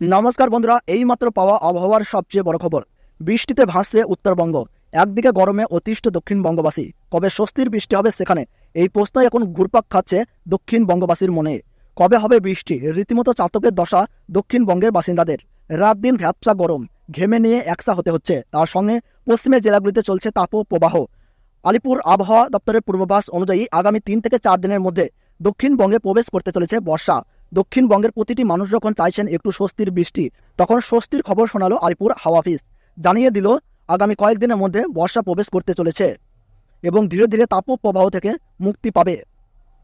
নমস্কার বন্ধুরা, এইমাত্র পাওয়া আবহাওয়ার সবচেয়ে বড় খবর। বৃষ্টিতে ভাসছে উত্তরবঙ্গ। একদিকে গরমে অতিষ্ঠ দক্ষিণবঙ্গবাসী কবে স্বস্তির বৃষ্টি হবে সেখানে। এই প্রশ্ন এখন ঘুরপাক খাচ্ছে দক্ষিণবঙ্গবাসীর মনে। কবে হবে বৃষ্টি? রীতিমতো চাতকের দশা দক্ষিণবঙ্গের বাসিন্দাদের। রাত দিন ভ্যাপসা গরম, ঘেমে নিয়ে একসা হতে হচ্ছে। তার সঙ্গে পশ্চিমের জেলাগুলিতে চলছে তাপ প্রবাহ। আলিপুর আবহাওয়া দপ্তরের পূর্বাভাস অনুযায়ী আগামী তিন থেকে চার দিনের মধ্যে দক্ষিণবঙ্গে প্রবেশ করতে চলেছে বর্ষা। দক্ষিণবঙ্গের প্রতিটি মানুষ যখন চাইছেন একটু স্বস্তির বৃষ্টি, তখন স্বস্তির খবর শোনালো আলিপুর হাওয়া অফিস। জানিয়ে দিল, আগামী কয়েকদিনের মধ্যে বর্ষা প্রবেশ করতে চলেছে এবং ধীরে ধীরে তাপ প্রবাহ থেকে মুক্তি পাবে।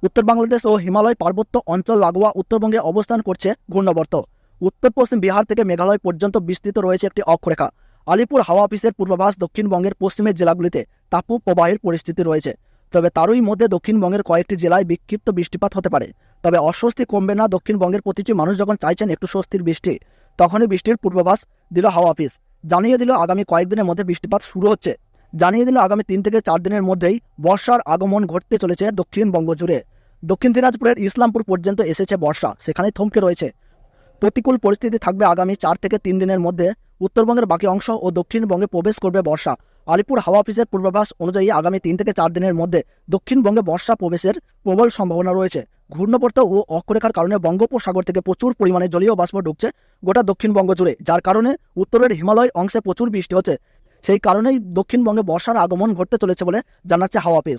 উত্তর বাংলাদেশ ও হিমালয় পার্বত্য অঞ্চল লাগোয়া উত্তরবঙ্গে অবস্থান করছে ঘূর্ণবর্ত। উত্তর পশ্চিম বিহার থেকে মেঘালয় পর্যন্ত বিস্তৃত রয়েছে একটি অক্ষরেখা। আলিপুর হাওয়া অফিসের পূর্বাভাস দক্ষিণবঙ্গের পশ্চিমের জেলাগুলিতে তাপ প্রবাহের পরিস্থিতি রয়েছে। তবে তারই মধ্যে দক্ষিণবঙ্গের কয়েকটি জেলায় বিক্ষিপ্ত বৃষ্টিপাত হতে পারে। তবে অস্বস্তি কমবে না দক্ষিণবঙ্গের প্রতিটি মানুষ যখন চাইছেন একটু স্বস্তির বৃষ্টি, তখনই বৃষ্টির পূর্বাভাস দিল হাওয়া অফিস। জানিয়ে দিল আগামী কয়েকদিনের মধ্যে বৃষ্টিপাত শুরু হচ্ছে। জানিয়ে দিল আগামী তিন থেকে চার দিনের মধ্যেই বর্ষার আগমন ঘটতে চলেছে দক্ষিণবঙ্গ জুড়ে। দক্ষিণ দিনাজপুরের ইসলামপুর পর্যন্ত এসেছে বর্ষা সেখানে থমকে রয়েছে। প্রতিকূল পরিস্থিতি থাকবে আগামী চার থেকে তিন দিনের মধ্যে। উত্তরবঙ্গের বাকি অংশ ও দক্ষিণবঙ্গে প্রবেশ করবে বর্ষা। আলিপুর হাওয়া অফিসের পূর্বাভাস অনুযায়ী আগামী তিন থেকে চার দিনের মধ্যে দক্ষিণবঙ্গে বর্ষা প্রবেশের প্রবল সম্ভাবনা রয়েছে। ঘূর্ণবর্ত ও অক্ষরেখার কারণে বঙ্গোপসাগর থেকে প্রচুর পরিমাণে জলীয় বাষ্প ঢুকছে গোটা দক্ষিণবঙ্গ জুড়ে, যার কারণে উত্তরের হিমালয় অংশে প্রচুর বৃষ্টি হচ্ছে। সেই কারণেই দক্ষিণবঙ্গে বর্ষার আগমন ঘটতে চলেছে বলে জানাচ্ছে হাওয়া অফিস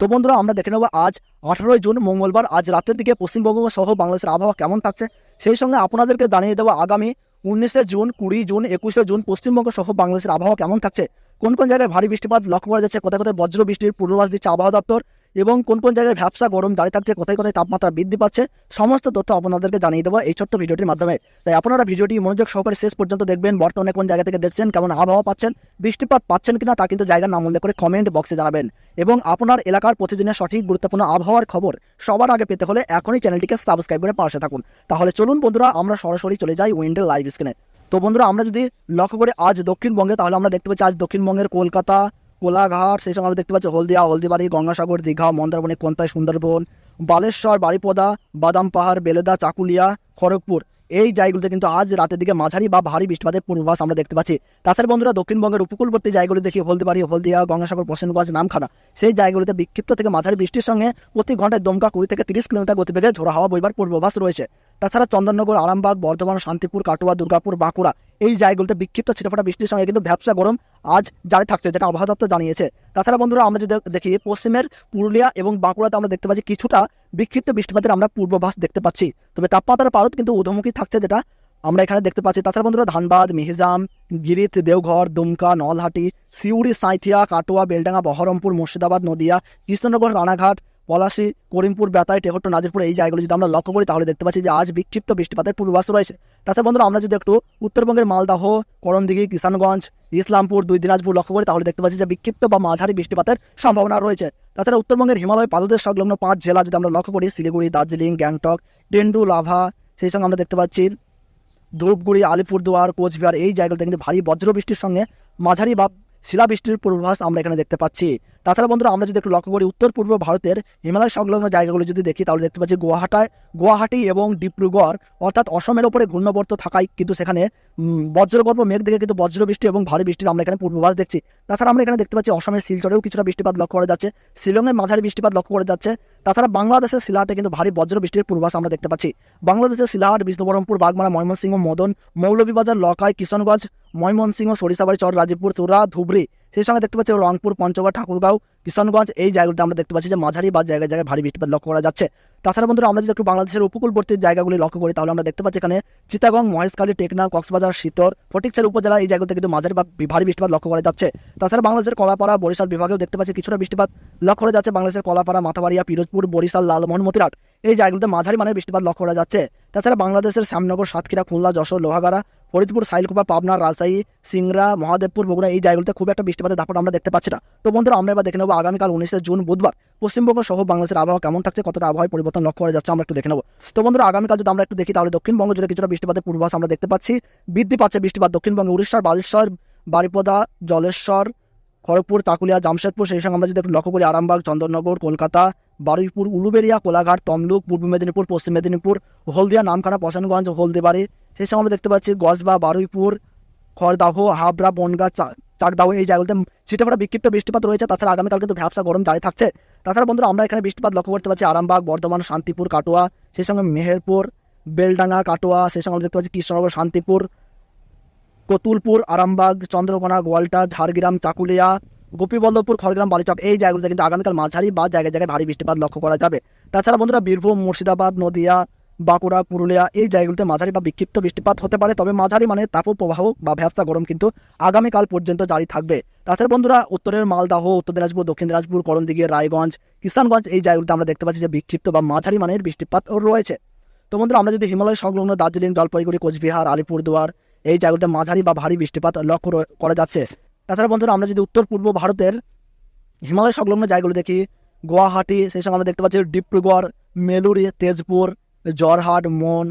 তো বন্ধুরা, আমরা দেখে নেব আজ আঠারোই জুন, মঙ্গলবার, আজ রাতের দিকে পশ্চিমবঙ্গ সহ বাংলাদেশের আবহাওয়া কেমন থাকছে। সেই সঙ্গে আপনাদেরকে জানিয়ে দেবো আগামী উনিশে জুন, কুড়ি জুন, একুশে জুন পশ্চিমবঙ্গ সহ বাংলাদেশের আবহাওয়া কেমন থাকছে। কোন কোন জায়গায় ভারী বৃষ্টিপাত লক্ষ্য করা যাচ্ছে? কোথায় কোথায় বজ্র বৃষ্টির পূর্বাভাস দিচ্ছে আবহাওয়া দপ্তর? এবং কোন কোন জায়গায় ভ্যাবসা গরম, দাঁড়িয়ে থাকছে, কোথায় কোথায় তাপমাত্রা বৃদ্ধি পাচ্ছে, সমস্ত তথ্য আপনাদেরকে জানিয়ে দেবো এই ছোট্ট ভিডিওটির মাধ্যমে। তাই আপনারা ভিডিওটি মনোযোগ সহকারে শেষ পর্যন্ত দেখবেন। বর্তমানে কোন জায়গা থেকে দেখছেন, কেমন আবহাওয়া পাচ্ছেন, বৃষ্টিপাত পাচ্ছেন কিনা তা কিন্তু জায়গার নাম উল্লেখ করে কমেন্ট বক্সে জানাবেন। এবং আপনার এলাকার প্রতিদিনের সঠিক গুরুত্বপূর্ণ আবহাওয়ার খবর সবার আগে পেতে হলে এখনই চ্যানেলটিকে সাবস্ক্রাইব করে পাশে থাকুন। তাহলে চলুন বন্ধুরা, আমরা সরাসরি চলে যাই উইন্ডের লাইভ স্ক্রিনে তো বন্ধুরা, আমরা যদি লক্ষ্য করে আজ দক্ষিণবঙ্গে, তাহলে আমরা দেখতে পাচ্ছি আজ দক্ষিণবঙ্গের কলকাতা কোলাঘাট, সেই সঙ্গে আমরা দেখতে পাচ্ছি হলদিয়া, হলদিবাড়ি, গঙ্গাসাগর, দীঘা, মন্দারমণি কোন্তায় সুন্দরবন, বালেশ্বর বাড়িপদা বাদাম পাহাড়, বেলেদা, চাকুলিয়া, খড়গপুর। এই জায়গাগুলিতে কিন্তু আজ রাতের দিকে মাঝারি বা ভারী বৃষ্টিপাতের পূর্বাভাস আমরা দেখতে পাচ্ছি। তাছাড়া বন্ধুরা, দক্ষিণবঙ্গের উপকূলবর্তী জায়গাগুলি দেখি, হলদিবাড়ি, হলদিয়া, গঙ্গাসাগর পশ্চিমগঞ্জ নামখানা। সেই জায়গাগুলিতে বিক্ষিপ্ত থেকে মাঝারি বৃষ্টির সঙ্গে প্রতি ঘন্টায় দমকা কুড়ি থেকে তিরিশ কিলোমিটার গতিবেগে ঝোড়া হাওয়া বইবার পূর্বাভাস রয়েছে। তাছাড়া চন্দননগর, আরামবাগ, বর্ধমান, শান্তিপুর, কাটোয়া, দুর্গাপুর, বাঁকুড়া এই জায়গাগুলোতে বিক্ষিপ্ত ছিটেফাটা বৃষ্টির সঙ্গে কিন্তু ভ্যাবসা গরম আজ জারি থাকছে, যেটা আবহাওয়া দপ্তর জানিয়েছে। তাছাড়া বন্ধুরা, আমরা যদি দেখি পশ্চিমের পুরুলিয়া এবং বাঁকুড়াতে আমরা দেখতে পাচ্ছি কিছুটা বিক্ষিপ্ত বৃষ্টিপাতের আমরা পূর্বাভাস দেখতে পাচ্ছি। তবে তাপমাত্রার পারত কিন্তু ঊর্ধ্বমুখী থাকছে, যেটা আমরা এখানে দেখতে পাচ্ছি। তাছাড়া বন্ধুরা, ধানবাদ, মিহিজাম, গিরিত, দেওঘর, দুমকা, নলহাটি, সিউড়ি, সাঁইথিয়া, কাটোয়া, বেলডাঙ্গা, বহরমপুর, মুর্শিদাবাদ, নদিয়া, কৃষ্ণনগর, রানাঘাট পলাশি, করিমপুর বেতাই টেহট্ট নাজিরপুর এই জায়গাগুলো যদি আমরা লক্ষ্য করি, তাহলে দেখতে পাচ্ছি যে আজ বিক্ষিপ্ত বৃষ্টিপাতের পূর্বাভাস রয়েছে। তাছাড়া বন্ধুরা, আমরা যদি একটু উত্তরবঙ্গের মালদাহ করণদিঘি কিষানগঞ্জ, ইসলামপুর, দুই দিনাজপুর লক্ষ্য করি, তাহলে দেখতে পাচ্ছি যে বিক্ষিপ্ত বা মাঝারি বৃষ্টিপাতের সম্ভাবনা রয়েছে। তাছাড়া উত্তরবঙ্গের হিমালয় পাদদেশ সংলগ্ন পাঁচ জেলা যদি আমরা লক্ষ্য করি, শিলিগুড়ি, দার্জিলিং, গ্যাংটক টেন্ডু লাভা, সেই সঙ্গে আমরা দেখতে পাচ্ছি ধূপগুড়ি, আলিপুরদুয়ার, কোচবিহার, এই জায়গাগুলোতে কিন্তু ভারী বজ্রবৃষ্টির সঙ্গে মাঝারি বা শিলাবৃষ্টির পূর্বাভাস আমরা এখানে দেখতে পাচ্ছি। তাছাড়া বন্ধুরা, আমরা যদি একটু লক্ষ্য করি, উত্তর পূর্ব ভারতের হিমালয় সংলগ্ন জায়গাগুলো যদি দেখি, তাহলে দেখতে পাচ্ছি গুয়াহাটায়, গুয়াহাটি এবং ডিব্রুগড়, অর্থাৎ অসমের ওপরে ঘূর্ণবর্ত থাকায় কিন্তু সেখানে বজ্রগর্ভ মেঘ দেখে কিন্তু বজ্রবৃষ্টি এবং ভারী বৃষ্টির আমরা এখানে পূর্বাভাস দেখছি। তাছাড়া আমরা এখানে দেখতে পাচ্ছি অসমের শিলচরেও কিছুটা বৃষ্টিপাত লক্ষ্য করা যাচ্ছে। শিলংয়ের মাঝারি বৃষ্টিপাত লক্ষ্য করা যাচ্ছে। তাছাড়া বাংলাদেশের শিলাহাটে কিন্তু ভারী বজ্র বৃষ্টির পূর্বাভাস আমরা দেখতে পাচ্ছি। বাংলাদেশের শিলাহাট, বিষ্ণুবরমপুর, বাগমারা, ময়মনসিংহ, মদন, মৌলভীবাজার, লকাই কিষানগঞ্জ ময়মনসিংহ, সরিষাবাড়ি চর রাজীবপুর তুরা ধুবড়ি, সেই সঙ্গে দেখতে পাচ্ছি রংপুর, পঞ্চগড়, ঠাকুরগাঁও, কিষানগঞ্জ, এই জায়গাগুলোতে আমরা দেখতে পাচ্ছি যে মাঝারি বা জায়গায় জায়গায় ভারী বৃষ্টিপাত লক্ষ্য করা যাচ্ছে। তাছাড়া বন্ধুরা আমরা যদি একটু বাংলাদেশের উপকূলবর্তী জায়গাগুলি লক্ষ্য করি, তাহলে আমরা দেখতে পাচ্ছি এখানে চিতাগং মহেশখালী, টেকনা, কক্সবাজার, শীতর ফটিকচার উপজেলা এই জায়গাতে কিন্তু মাঝারি বা ভারী বৃষ্টিপাত লক্ষ্য করা যাচ্ছে। তাছাড়া বাংলাদেশের কলাপাড়া, বরিশাল বিভাগেও দেখতে পাচ্ছি কিছুটা বৃষ্টিপাত লক্ষ্য করা যাচ্ছে। বাংলাদেশের কলাপাড়া, মাথাবাড়িয়া, পিরোজপুর, বরিশাল, লালমোহন, মতিরাট, এই জায়গাগুলোতে মাঝারি মানের বৃষ্টিপাত লক্ষ্য করা যাচ্ছে। তাছাড়া বাংলাদেশের শ্যামনগর, সাতক্ষীরা, খুলনা, যশোর, লোহাগাড়া ফরিদপুর, সাইলকুপা, পাবনা, রাজশাহী, সিংড়া, মহাদেবপুর, বগুড়া এই জায়গাগুলোতে খুব একটা বৃষ্টিপাতের দাপট আমরা দেখতে পাচ্ছি না। তো বন্ধুরা, আমরা এবার দেখে নেব আগামীকাল উনিশে জুন বুধবার পশ্চিমবঙ্গ সহ বাংলাদেশের আবহাওয়া কেমন থাকছে, কতটা আবহাওয়া পরিবর্তন লক্ষ্য করা যাচ্ছে, আমরা একটু দেখে নেব। তো বন্ধুরা, আগামীকাল যদি আমরা একটু দেখি, তাহলে দক্ষিণবঙ্গ জুড়ে কিছুটা বৃষ্টিপাতের পূর্বাভাস আমরা দেখতে পাচ্ছি। বৃদ্ধি পাচ্ছে বৃষ্টিপাত দক্ষিণবঙ্গে, উড়িষ্যার বালেশ্বর, বারিপদা, জলেশ্বর, খড়গপুর, তাকুলিয়া, জামশেদপুর, সেই সঙ্গে আমরা যদি একটু লক্ষ্য করি, আরামবাগ, চন্দননগর, কলকাতা, বারুইপুর উলুবেড়িয়া কোলাঘাট, তমলুক, পূর্ব মেদিনীপুর, পশ্চিম মেদিনীপুর, হলদিয়া, নামখানা পশানগঞ্জ হলদিবাড়ি সেই সঙ্গে আমরা দেখতে পাচ্ছি গজবা, বারুইপুর, খড়দাহ, হাবড়া, বনগা চাকদাহ এই জায়গাগুলোতে ছিটেফোঁটা বিক্ষিপ্ত বৃষ্টিপাত রয়েছে। তাছাড়া আগামীকাল কিন্তু ভ্যাবসা গরম জারি থাকছে। তাছাড়া বন্ধুরা, আমরা এখানে বৃষ্টিপাত লক্ষ্য করতে পারছি আরামবাগ, বর্ধমান, শান্তিপুর, কাটোয়া, সেই সঙ্গে মেহেরপুর, বেলডাঙ্গা, কাটোয়া, সেই সঙ্গে আমরা দেখতে পাচ্ছি কৃষ্ণনগর, শান্তিপুর, কতুলপুর, আরামবাগ, চন্দ্রকোনা, গোয়ালটা, ঝাড়গ্রাম, চাকুলিয়া, গোপীবল্লভপুর, খড়গ্রাম, বালিচক এই জায়গাগুলোতে কিন্তু আগামীকাল মাঝারি বা জায়গায় জায়গায় ভারী বৃষ্টিপাত লক্ষ্য করা যাবে। তাছাড়া বন্ধুরা, বীরভূম, মুর্শিদাবাদ, নদিয়া বাঁকুড়া, পুরুলিয়া এই জায়গাগুলোতে মাঝারি বা বিক্ষিপ্ত বৃষ্টিপাত হতে পারে। তবে মাঝারি মানে তাপপ্রবাহ বা ভ্যাবসা গরম কিন্তু আগামীকাল পর্যন্ত জারি থাকবে। তাছাড়া বন্ধুরা, উত্তরের মালদাহ, উত্তর দিনাজপুর, দক্ষিণ দিনাজপুর, করণদিঘি, রায়গঞ্জ, কিষানগঞ্জ এই জায়গাগুলোতে আমরা দেখতে পাচ্ছি যে বিক্ষিপ্ত বা মাঝারি মানের বৃষ্টিপাত রয়েছে। তো বন্ধুরা, আমরা যদি হিমালয় সংলগ্ন দার্জিলিং, জলপাইগুড়ি, কোচবিহার, আলিপুরদুয়ার এই জায়গাগুলোতে মাঝারি বা ভারী বৃষ্টিপাত লক্ষ্য করা যাচ্ছে। তাছাড়া বন্ধুরা, আমরা যদি উত্তর পূর্ব ভারতের হিমালয় সংলগ্ন জায়গাগুলো দেখি, গুয়াহাটি, সেই সঙ্গে আমরা দেখতে পাচ্ছি ডিব্রুগড়, মেলুরি, তেজপুর জরহাট মন,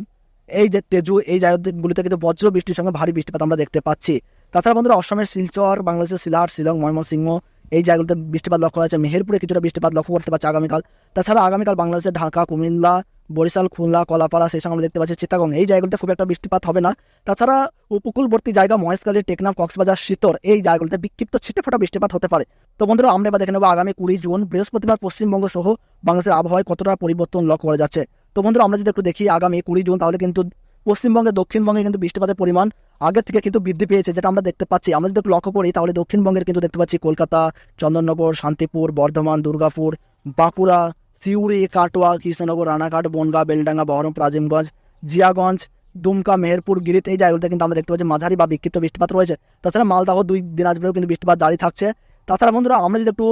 এই যে তেজু, এই জায়গাগুলিতে কিন্তু বজ্র বৃষ্টির সঙ্গে ভারী বৃষ্টিপাত আমরা দেখতে পাচ্ছি। তাছাড়া বন্ধুরা, অসমের শিলচর, বাংলাদেশের সিলাট শিলং, ময়মনসিংহ, এই জায়গাগুলোতে বৃষ্টিপাত লক্ষ্য করা যাচ্ছে। মেহেরপুরে কিছুটা বৃষ্টিপাত লক্ষ্য করতে পারছি আগামীকাল। তাছাড়া আগামীকাল বাংলাদেশের ঢাকা, কুমিল্লা, বরিশাল, খুলনা, কলাপাড়া, সেই সঙ্গে আমরা দেখতে পাচ্ছি চিটাগং। এই জায়গাগুলোতে খুব একটা বৃষ্টিপাত হবে না। তাছাড়া উপকূলবর্তী জায়গা মহেশখালী, টেকনাফ, কক্সবাজার, শীতর, এই জায়গাগুলোতে বিক্ষিপ্ত ছিটেফোঁটা বৃষ্টিপাত হতে পারে। তো বন্ধুরা, আমরা এবার দেখে নেব আগামী কুড়ি জুন, বৃহস্পতিবার পশ্চিমবঙ্গ সহ বাংলাদেশের আবহাওয়ায় কতটা পরিবর্তন লক্ষ্য করা যাচ্ছে। তো বন্ধুরা, আমরা যদি একটু দেখি আগামী কুড়ি জুন, তাহলে কিন্তু পশ্চিমবঙ্গে, দক্ষিণবঙ্গে কিন্তু বৃষ্টিপাতের পরিমাণ আগের থেকে কিন্তু বৃদ্ধি পেয়েছে, যেটা আমরা দেখতে পাচ্ছি। আমরা যদি একটু লক্ষ্য করি, তাহলে দক্ষিণবঙ্গের কিন্তু দেখতে পাচ্ছি কলকাতা, চন্দননগর, শান্তিপুর, বর্ধমান, দুর্গাপুর, বাঁকুড়া, সিউড়ি, কাটোয়া, কৃষ্ণনগর, রানাঘাট, বনগাঁ, বেলডাঙ্গা, বহরমপুর, আজিমগঞ্জ, জিয়াগঞ্জ, দুমকা, মেহেরপুর, গিরিত, এই জায়গাগুলোতে কিন্তু আমরা দেখতে পাচ্ছি মাঝারি বা বিক্ষিপ্ত বৃষ্টিপাত রয়েছে। তাছাড়া মালদাহ, দুই দিনাজপুরেও কিন্তু বৃষ্টিপাত জারি থাকছে। তাছাড়া বন্ধুরা, আমরা যদি একটু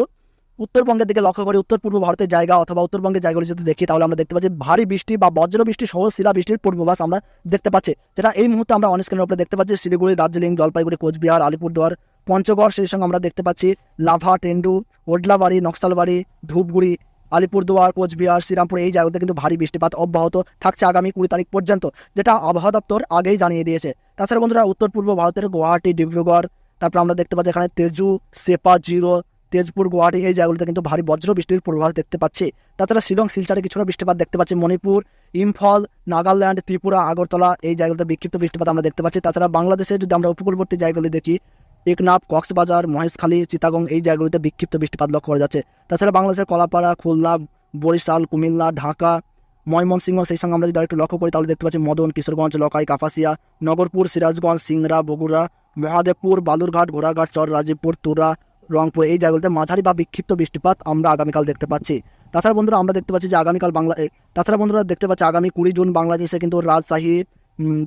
উত্তরবঙ্গের দিকে লক্ষ্য করি, উত্তর পূর্ব ভারতের জায়গা অথবা উত্তরবঙ্গের জায়গাগুলো যদি দেখি, তাহলে আমরা দেখতে পাচ্ছি ভারী বৃষ্টি বা বজ্র বৃষ্টি সহ শিলা বৃষ্টির পূর্বাভাস আমরা দেখতে পাচ্ছি। যেটা এই মুহূর্তে আমরা অন স্ক্রিনের উপরে দেখতে পাচ্ছি, শিলিগুড়ি, দার্জিলিং, জলপাইগুড়ি, কোচবিহার, আলিপুরদুয়ার, পঞ্চগড়, সেই সঙ্গে আমরা দেখতে পাচ্ছি লাভা, টেন্ডু, ওডলাবাড়ি, নকশালবাড়ি, ধূপগুড়ি, আলিপুরদুয়ার, কোচবিহার, শ্রীরামপুর, এই জায়গাতে কিন্তু ভারী বৃষ্টিপাত অব্যাহত থাকছে আগামী কুড়ি তারিখ পর্যন্ত, যেটা আবহাওয়া দপ্তর আগেই জানিয়ে দিয়েছে। তাছাড়া বন্ধুরা, উত্তর পূর্ব ভারতের গুয়াহাটি, ডিব্রুগড়, তারপর আমরা দেখতে পাচ্ছি এখানে তেজু, সেপা, জিরো তেজপুর, গুয়াহাটি এই জায়গাগুলোতে কিন্তু ভারী বজ্র বৃষ্টির পূর্বাভাস দেখতে পাচ্ছি। তাছাড়া শিলং, শিলচারে কিছুটা বৃষ্টিপাত দেখতে পাচ্ছি। মণিপুর, ইম্ফল, নাগাল্যান্ড, ত্রিপুরা, আগরতলা এই জায়গাগুলোতে বিক্ষিপ্ত বৃষ্টিপাত আমরা দেখতে পাচ্ছি। তাছাড়া বাংলাদেশে যদি আমরা উপকূলবর্তী জায়গাগুলি দেখি, টেকনাফ, কক্সবাজার, মহেশখালী, চিতাগং এই জায়গাগুলিতে বিক্ষিপ্ত বৃষ্টিপাত লক্ষ্য করা যাচ্ছে। তাছাড়া বাংলাদেশের কলাপাড়া, খুলনা, বরিশাল, কুমিল্লা, ঢাকা, ময়মনসিংহ সেই সঙ্গে আমরা যদি একটু লক্ষ্য করি, তাহলে দেখতে পাচ্ছি মদন, কিশোরগঞ্জ, লকাই, কাপাসিয়া, নগরপুর, সিরাজগঞ্জ, সিংড়া, বগুড়া, মহাদেবপুর, বালুরঘাট, ঘোড়াঘাট চর রাজীবপুর তুরা রংপুর এই জায়গাগুলোতে মাঝারি বা বিক্ষিপ্ত বৃষ্টিপাত আমরা আগামীকাল দেখতে পাচ্ছি। তাছাড়া বন্ধুরা আমরা দেখতে পাচ্ছি যে আগামীকাল বাংলা তাছাড়া বন্ধুরা দেখতে পাচ্ছি আগামী কুড়ি জুন বাংলাদেশে কিন্তু রাজশাহী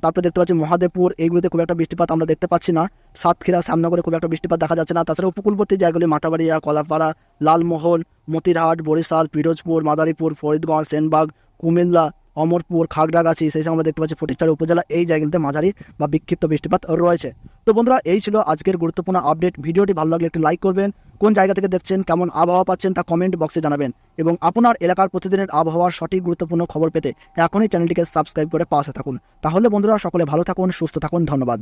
তারপরে দেখতে পাচ্ছি মহাদেবপুর এইগুলোতে খুব একটা বৃষ্টিপাত আমরা দেখতে পাচ্ছি না। সাতক্ষীরা সামনগরে খুব একটা বৃষ্টিপাত দেখা যাচ্ছে না। তাছাড়া উপকূলবর্তী জায়গাগুলি মাথাবাড়িয়া, কলাপাড়া, লালমোহন, মতিরহাট, বরিশাল, পিরোজপুর, মাদারীপুর, ফরিদগঞ্জ, সেনবাগ, কুমিল্লা অমরপুর, খাগড়াগাছি, সেই সময় আমরা দেখতে পাচ্ছি ফটিকচার উপজেলা, এই জায়গাগুলিতে মাঝারি বা বিক্ষিপ্ত বৃষ্টিপাত রয়েছে। তো বন্ধুরা, এই ছিল আজকের গুরুত্বপূর্ণ আপডেট। ভিডিওটি ভালো লাগলে একটি লাইক করবেন। কোন জায়গা থেকে দেখছেন, কেমন আবহাওয়া পাচ্ছেন তা কমেন্ট বক্সে জানাবেন। এবং আপনার এলাকার প্রতিদিনের আবহাওয়ার সঠিক গুরুত্বপূর্ণ খবর পেতে এখনই চ্যানেলটিকে সাবস্ক্রাইব করে পাশে থাকুন। তাহলে বন্ধুরা, সকলে ভালো থাকুন, সুস্থ থাকুন। ধন্যবাদ।